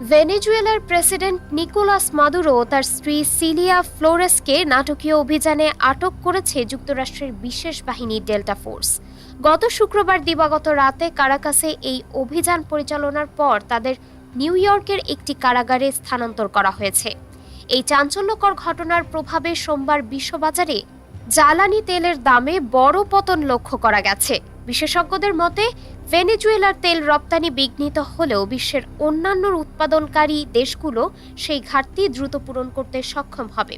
ভেনেজুয়েলার president Nicolas Maduro তার স্ত্রী সিলিয়া ফ্লোরেসকে নাটকীয় অভিযানে আটক করেছে যুক্তরাষ্ট্রের বিশেষ বাহিনী ডেল্টা ফোর্স। গত শুক্রবার দিবাগত রাতে কারাকাসে এই অভিযান পরিচালনার পর তাদের নিউ ইয়র্কের একটি কারাগারে স্থানান্তর করা হয়েছে। এই চাঞ্চল্যকর ঘটনার প্রভাবে সোমবার বিশ্ববাজারে জ্বালানি তেলের দামে বড় পতন লক্ষ্য করা গেছে। বিশেষজ্ঞদের মতে ভেনেজুয়েলার তেল রপ্তানি বিঘ্নিত হলেও বিশ্বের অন্যান্য উৎপাদনকারী দেশগুলো সেই ঘাটতি দ্রুত পূরণ করতে সক্ষম হবে।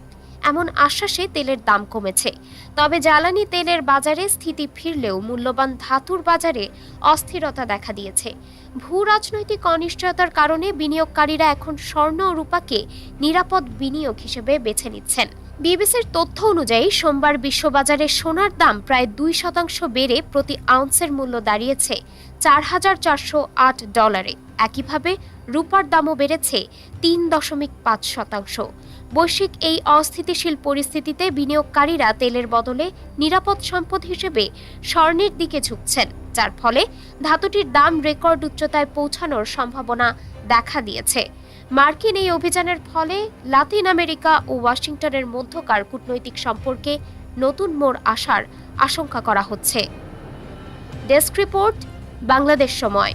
এমন আশ্বাসে তেলের দাম কমেছে। তবে জ্বালানি তেলের বাজারে স্থিতি ফিরলেও মূল্যবান ধাতুর বাজারে অস্থিরতা দেখা দিয়েছে। ভূ রাজনৈতিক অনিশ্চয়তার কারণে বিনিয়োগকারীরা এখন স্বর্ণ রূপাকে নিরাপদ বিনিয়োগ হিসেবে বেছে নিচ্ছেন। বিবিসির তথ্য অনুযায়ী, সোমবার বিশ্ববাজারে সোনার দাম প্রায় দুই শতাংশ বেড়ে প্রতি আউন্সের মূল্য দাঁড়িয়েছে চার হাজার চারশো আট ডলারে। একইভাবে রূপার দামও বেড়েছে তিন দশমিক পাঁচ শতাংশ। বৈশ্বিক এই অস্থিতিশীল পরিস্থিতিতে বিনিয়োগকারীরা তেলের বদলে নিরাপদ সম্পদ হিসেবে স্বর্ণের দিকে ঝুঁকছেন, যার ফলে ধাতুটির দাম রেকর্ড উচ্চতায় পৌঁছানোর সম্ভাবনা দেখা দিয়েছে। মার্কিন এই অভিযানের ফলে লাতিন আমেরিকা ও ওয়াশিংটনের মধ্যকার কূটনৈতিক সম্পর্কে নতুন মোড় আসার আশঙ্কা করা হচ্ছে। ডেস্ক রিপোর্ট, বাংলাদেশ সময়।